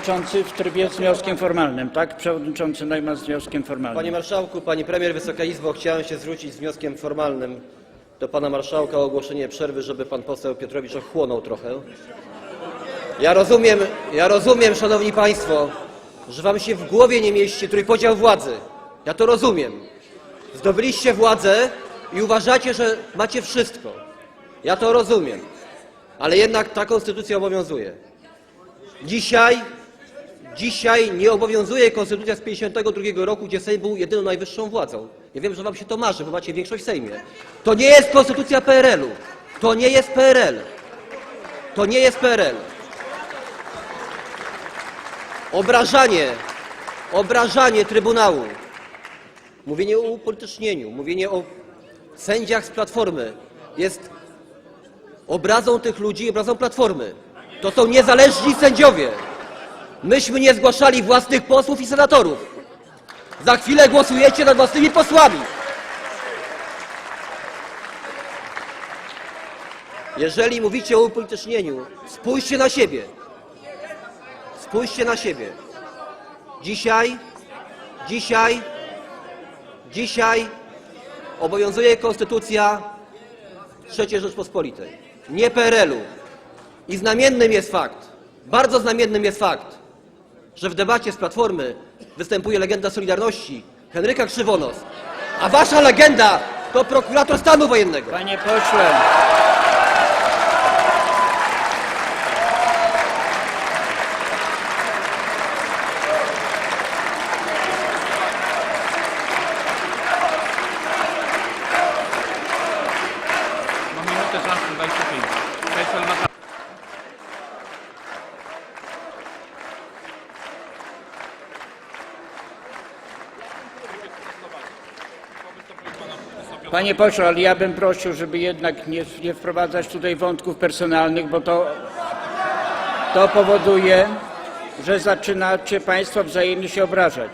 przewodniczący w trybie z wnioskiem formalnym, tak? Przewodniczący Neumann z wnioskiem formalnym. Panie Marszałku, Pani Premier, Wysoka Izbo, chciałem się zwrócić z wnioskiem formalnym do Pana Marszałka o ogłoszenie przerwy, żeby Pan poseł Piotrowicz ochłonął trochę. Ja rozumiem, ja rozumiem, Szanowni Państwo, że Wam się w głowie nie mieści trójpodział władzy. Ja to rozumiem. Zdobyliście władzę i uważacie, że macie wszystko. Ja to rozumiem. Ale jednak ta konstytucja obowiązuje. Dzisiaj Dzisiaj nie obowiązuje konstytucja z 52 roku, gdzie Sejm był jedyną najwyższą władzą. Ja wiem, że wam się to marzy, bo macie większość w Sejmie. To nie jest konstytucja PRL-u. To nie jest PRL. To nie jest PRL. Obrażanie, obrażanie Trybunału, mówienie o upolitycznieniu, mówienie o sędziach z Platformy jest obrazą tych ludzi, obrazą Platformy. To są niezależni sędziowie. Myśmy nie zgłaszali własnych posłów i senatorów. Za chwilę głosujecie nad własnymi posłami. Jeżeli mówicie o upolitycznieniu, spójrzcie na siebie. Spójrzcie na siebie. Dzisiaj, dzisiaj, dzisiaj obowiązuje konstytucja III Rzeczpospolitej, nie PRL-u. I znamiennym jest fakt, bardzo znamiennym jest fakt, że w debacie z Platformy występuje legenda Solidarności, Henryka Krzywonos, a wasza legenda to prokurator stanu wojennego. Panie pośle, Mam minutę czasu, 25. panie pośle, ale ja bym prosił, żeby jednak nie, nie wprowadzać tutaj wątków personalnych, bo to, to powoduje, że zaczynacie państwo wzajemnie się obrażać.